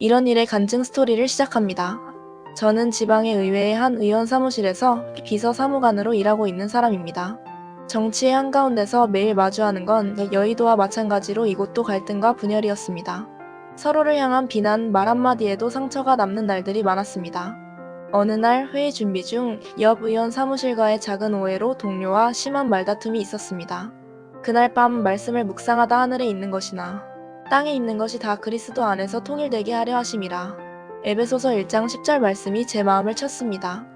이런 일의 간증 스토리를 시작합니다. 저는 지방의 의회의 한 의원 사무실에서 비서 사무관으로 일하고 있는 사람입니다. 정치의 한가운데서 매일 마주하는 건 여의도와 마찬가지로 이곳도 갈등과 분열이었습니다. 서로를 향한 비난 말 한마디에도 상처가 남는 날들이 많았습니다. 어느 날 회의 준비 중 옆 의원 사무실과의 작은 오해로 동료와 심한 말다툼이 있었습니다. 그날 밤 말씀을 묵상하다 하늘에 있는 것이나 땅에 있는 것이 다 그리스도 안에서 통일되게 하려 하심이라. 에베소서 1장 10절 말씀이 제 마음을 쳤습니다.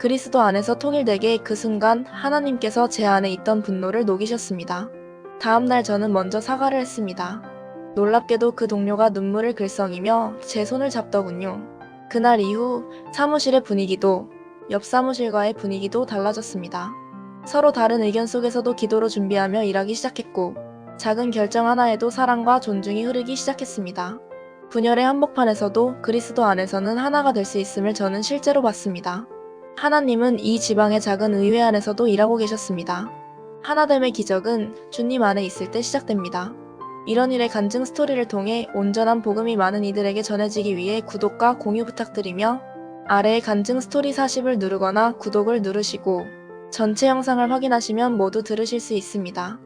그리스도 안에서 통일되게 그 순간 하나님께서 제 안에 있던 분노를 녹이셨습니다. 다음 날 저는 먼저 사과를 했습니다. 놀랍게도 그 동료가 눈물을 글썽이며 제 손을 잡더군요. 그날 이후 사무실의 분위기도 옆 사무실과의 분위기도 달라졌습니다. 서로 다른 의견 속에서도 기도로 준비하며 일하기 시작했고 작은 결정 하나에도 사랑과 존중이 흐르기 시작했습니다. 분열의 한복판에서도 그리스도 안에서는 하나가 될 수 있음을 저는 실제로 봤습니다. 하나님은 이 지방의 작은 의회 안에서도 일하고 계셨습니다. 하나됨의 기적은 주님 안에 있을 때 시작됩니다. 이런 일의 간증 스토리를 통해 온전한 복음이 많은 이들에게 전해지기 위해 구독과 공유 부탁드리며 아래의 간증 스토리 40을 누르거나 구독을 누르시고 전체 영상을 확인하시면 모두 들으실 수 있습니다.